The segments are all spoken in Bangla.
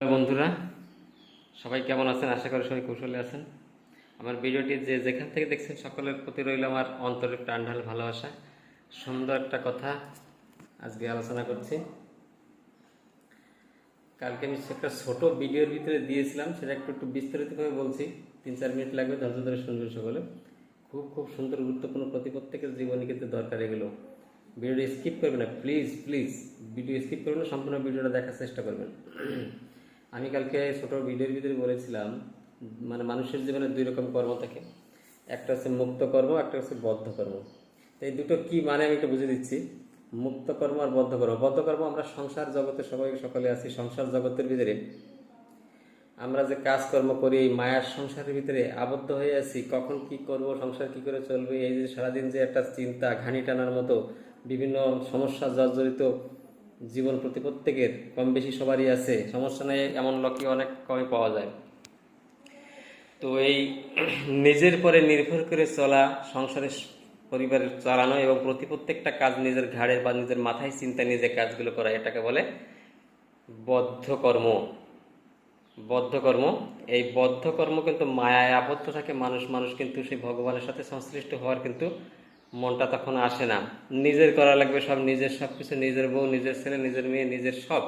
হ্যালো বন্ধুরা, সবাই কেমন আছেন? আশা করি সবাই কুশলে আছেন। আমার ভিডিওটি যে যেখান থেকে দেখছেন, সকলের প্রতি রইল আমার অন্তরের প্রাণ ঢাল ভালোবাসা। সুন্দর একটা কথা আজকে আলোচনা করছি। কালকে আমি একটা ছোট ভিডিওর ভিতরে দিয়েছিলাম, সেটা একটু একটু বিস্তারিতভাবে বলছি। তিন চার মিনিট লাগবে, ধৈর্য ধরে শুনবেন সকলে। খুব খুব সুন্দর, গুরুত্বপূর্ণ প্রতি প্রত্যেকের জীবনে কিন্তু দরকার এগুলো। ভিডিওটি স্কিপ করবেন না প্লিজ প্লিজ ভিডিও স্কিপ করবেন না, সম্পূর্ণ ভিডিওটা দেখার চেষ্টা করবেন। আমি কালকে ছোট ভিডিওর ভিতরে বলেছিলাম মানে মানুষের জীবনে দুই রকম কর্ম থাকে। একটা হচ্ছে মুক্ত কর্ম, একটা হচ্ছে বদ্ধ কর্ম। এই দুটো কি মানে আমি একটু বুঝে দিচ্ছি। মুক্ত কর্ম আর বদ্ধ কর্ম। বদ্ধ কর্ম আমরা সংসার জগতে সবাই সকলে আছি। সংসার জগতের ভিতরে আমরা যে কাজকর্ম করি, এই মায়ার সংসারের ভিতরে আবদ্ধ হয়ে আছি, কখন কি করব, সংসার কি করে চলবে, এই যে সারাদিন যে একটা চিন্তা, ঘানি টানার মতো বিভিন্ন সমস্যা জর্জরিত জীবন প্রতি প্রত্যেকের কম বেশি সবারই আছে। সমস্যা নেই, এমন লোকই অনেক কমই পাওয়া যায়। তো এই নিজের পরে নির্ভর করে চলা সংসারের পরিবারের চালানো এবং প্রতি প্রত্যেকটা কাজ নিজের ঘাড়ে বা নিজের মাথায় চিন্তা নিয়ে যে কাজগুলো করা, এটাকে বলে বদ্ধ কর্ম বদ্ধ কর্ম এই বদ্ধ কর্ম কিন্তু মায়ায় আবদ্ধ থাকে, মানুষ মানুষ কিন্তু সেই ভগবানের সাথে সংশ্লিষ্ট হওয়ার কিন্তু মনটা তখন আসে না। নিজের করা লাগবে সব, নিজের সব কিছু নিজের বউ, নিজের ছেলে, নিজের মেয়ে, নিজের সব।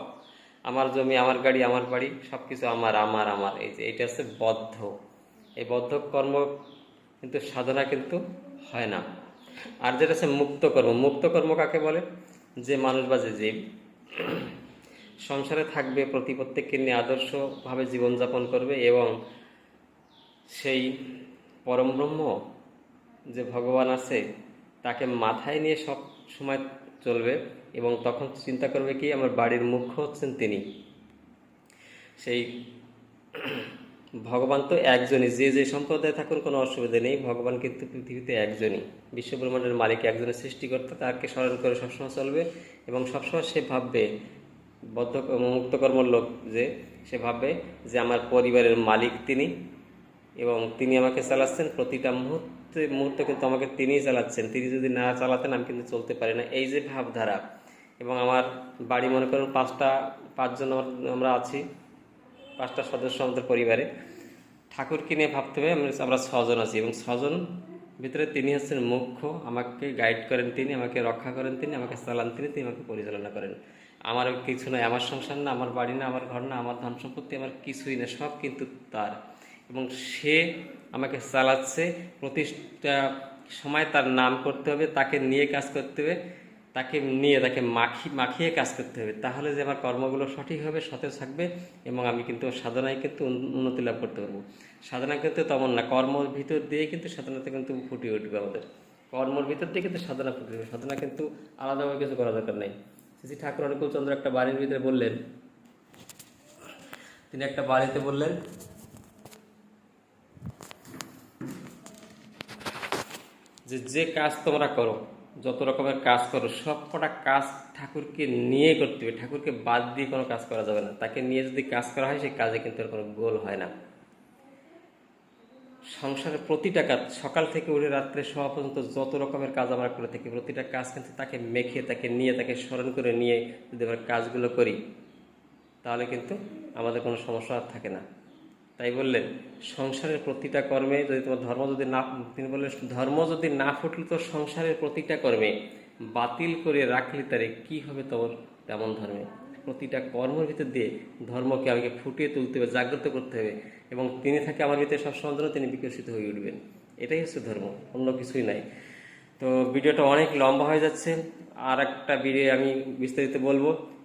আমার জমি, আমার গাড়ি, আমার বাড়ি সব কিছু আমার আমার আমার। এই যে এটা হচ্ছে বদ্ধ। এই বদ্ধ কর্ম কিন্তু, সাধনা কিন্তু হয় না। আর যেটা হচ্ছে মুক্ত কর্ম মুক্ত কর্ম কাকে বলে? যে মানুষ বা যে জীব সংসারে থাকবে, প্রতি প্রত্যেককে নিয়ে আদর্শভাবে জীবনযাপন করবে এবং সেই পরম ব্রহ্ম যে ভগবান আছে তাকে মাথায় নিয়ে সব সময় চলবে এবং তখন চিন্তা করবে কি, আমার বাড়ির মুখ্য হচ্ছেন তিনি। সেই ভগবান তো একজনই, যে যে সম্প্রদায় থাকুন কোনো অসুবিধা নেই, ভগবান কিন্তু পৃথিবীতে একজনই। বিশ্বব্রহ্মাণ্ডের মালিক একজনের সৃষ্টিকর্তা, তাকে স্মরণ করে সবসময় চলবে এবং সবসময় সে ভাববে, বদ্ধ মুক্তকর্মর লোক যে, সে ভাববে যে, আমার পরিবারের মালিক তিনি। এবং তিনি আমাকে চালাচ্ছেন প্রতিটা মুহূর্তে মুহূর্তে কিন্তু আমাকে তিনিই চালাচ্ছেন। তিনি যদি না চালাতেন, আমি কিন্তু চলতে পারি না। এই যে ভাবধারা, এবং আমার বাড়ি মনে করুন পাঁচটা, পাঁচজন আমার- আছি, পাঁচটা সদস্য আমাদের পরিবারে। ঠাকুরকে নিয়ে ভাবতে হবে, আমরা ছজন আছি, এবং ছজন ভিতরে তিনি হচ্ছেন মুখ্য। আমাকে গাইড করেন তিনি, আমাকে রক্ষা করেন তিনি, আমাকে চালান তিনি তিনি আমাকে পরিচালনা করেন। আমার কিছু নয় আমার সংসার না, আমার বাড়ি না, আমার ঘর না, আমার ধন সম্পত্তি আমার কিছুই না, সব কিন্তু তার। এবং সে আমাকে চালাচ্ছে, প্রতিষ্ঠা সময় তার নাম করতে হবে, তাকে নিয়ে কাজ করতে হবে, তাকে নিয়ে, তাকে মাখি, মাখিয়ে কাজ করতে হবে। তাহলে যে আমার কর্মগুলো সঠিক হবে, সতেজ থাকবে এবং আমি কিন্তু সাধনায় কিন্তু উন- উন্নতি লাভ করতে পারব। সাধনা কিন্তু তেমন না, কর্মর ভিতর দিয়ে কিন্তু সাধনাতে কিন্তু ফুটিয়ে উঠবে আমাদের। কর্মর ভিতর দিয়ে কিন্তু সাধনা ফুটে উঠবে। সাধনা কিন্তু আলাদাভাবে কিছু করা দরকার নেই। শ্রী ঠাকুর অনুকূল চন্দ্র একটা বাড়ির ভিতরে বললেন, তিনি একটা বাড়িতে বললেন যে যে কাজ তোমরা করো, যত রকমের কাজ করো সব কটা কাজ ঠাকুরকে নিয়ে করতে হবে। ঠাকুরকে বাদ দিয়ে কোনো কাজ করা যাবে না। তাকে নিয়ে যদি কাজ করা হয় সেই কাজে কিন্তু কোনো গোল হয় না। সংসারের প্রতিটা কাজ, সকাল থেকে উঠে রাত্রে শোয়া পর্যন্ত যত রকমের কাজ আমরা করে থাকি, প্রতিটা কাজ কিন্তু তাকে মেখে, তাকে নিয়ে, তাকে স্মরণ করে নিয়ে যদি আমরা কাজগুলো করি, তাহলে কিন্তু আমাদের কোনো সমস্যা আর থাকে না। তাই বললেন, সংসারের প্রতিটা কর্মে যদি তোমার ধর্ম যদি না, তিনি বললেন, ধর্ম যদি না ফুটলে তো সংসারের প্রতিটা কর্মে বাতিল করে রাখলে তারে কি হবে তোমার তেমন ধর্মে? প্রতিটা কর্মের ভিতর দিয়ে ধর্মকে আমাকে ফুটিয়ে তুলতে হবে, জাগ্রত করতে হবে এবং তিনি থাকে আমার ভিতরে সবসময় জন্য তিনি বিকশিত হয়ে উঠবেন। এটাই হচ্ছে ধর্ম, অন্য কিছুই নাই। তো ভিডিওটা অনেক লম্বা হয়ে যাচ্ছে আর একটা ভিডিও আমি বিস্তারিত বলব।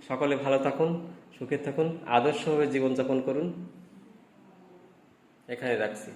সকলে ভালো থাকুন, সুখে থাকুন, আদর্শভাবে জীবনযাপন করুন। এখানে রাখছি।